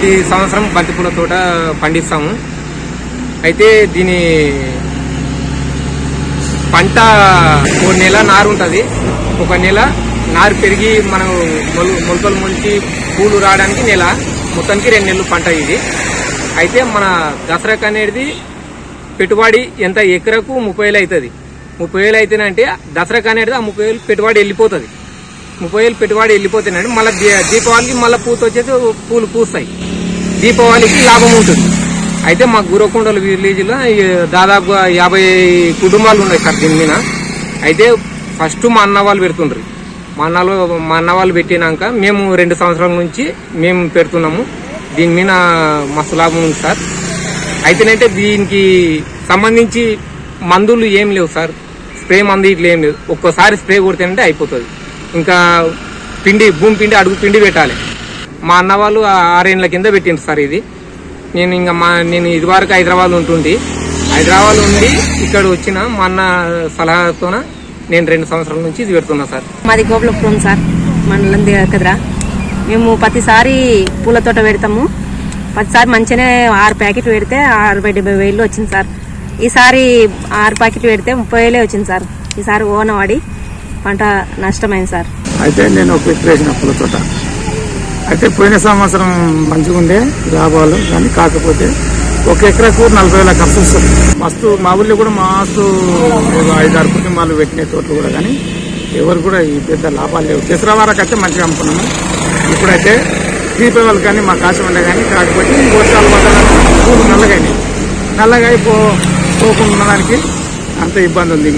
ప్రతి సంవత్సరం బంతిపూల తోట పండిస్తాము. అయితే దీని పంట ఒక నెల నారు ఉంటుంది. ఒక నెల నారు పెరిగి మనం మొలు మొలకలు ముంచి పూలు రావడానికి నెల మొత్తానికి రెండు నెలలు పంట ఇది. అయితే మన దసరాకు అనేది పెట్టుబడి ఎంత? ఎకరకు ముప్పై వేలు అవుతుంది ముప్పై వేలు అయితేనంటే దసరాకు అనేది ఆ ముప్పై వేలు పెట్టుబడి వెళ్ళిపోతుంది. ముప్పై వేలు పెట్టుబడి వెళ్ళిపోతేనండి మళ్ళీ దీపావళికి మళ్ళీ పూత వచ్చేసి పూలు పూస్తాయి. దీపావళికి లాభం ఉంటుంది. అయితే మా గురకొండల విలేజ్లో దాదాపుగా యాభై కుటుంబాలు ఉన్నాయి సార్ దీని మీద. అయితే ఫస్ట్ మా అన్న వాళ్ళు పెడుతుండ్రు. మా అన్నలు మా అన్న వాళ్ళు పెట్టినాక మేము రెండు సంవత్సరాల నుంచి మేము పెడుతున్నాము. దీని మీద మస్తు లాభం ఉంది సార్. అయితేనంటే దీనికి సంబంధించి మందులు ఏం లేవు సార్. స్ప్రే మందు ఇట్లా ఏం లేదు. ఒక్కోసారి స్ప్రే కొడితేనంటే అయిపోతుంది. ఇంకా పిండి భూమి పిండి అడుగు పిండి పెట్టాలి. మా అన్న వాళ్ళు ఆ ఆరేళ్ళ కింద పెట్టిండ్రు సార్ ఇది. నేను ఇంకా మా నేను ఇదివరకు హైదరాబాద్ ఉంటుండి హైదరాబాద్ ఉండి ఇక్కడ వచ్చిన మా అన్న సలహాతోన నేను రెండు సంవత్సరాల నుంచి ఇది పెడుతున్నా సార్. మాది గోపులపురం సార్ మండలం దగ్గర మేము ప్రతిసారి పూల తోట పెడతాము. ప్రతిసారి మంచిగానే ఆరు ప్యాకెట్లు పెడితే అరవై డెబ్బై వేలు వచ్చింది సార్. ఈసారి ఆరు ప్యాకెట్లు పెడితే ముప్పై వేలే వచ్చింది సార్. ఈసారి ఓన వాడి పంట నష్టమైంది సార్. అయితే నేను పూల తోట. అయితే పోయిన సంవత్సరం మంచిగా ఉండే లాభాలు కానీ కాకపోతే ఒక ఎకరాకు నలభై వేల ఖర్చు వస్తుంది. మస్తు మా ఊళ్ళో కూడా మస్తు ఐదు ఐదారు కుటుంబాలు పెట్టిన తోటలు కూడా కానీ ఎవరు కూడా ఈ పెద్ద లాభాలు లేవు. దసరా వరకు అయితే మంచిగా అమ్ముకున్నాము. ఇప్పుడైతే దీపావళి కానీ మా కాశం ఉండే కానీ కాకపోతే ఈ వర్షాలు వల్ల పూలు నల్లగాయి నల్లగా పోకుండా ఉండడానికి అంత ఇబ్బంది ఉంది.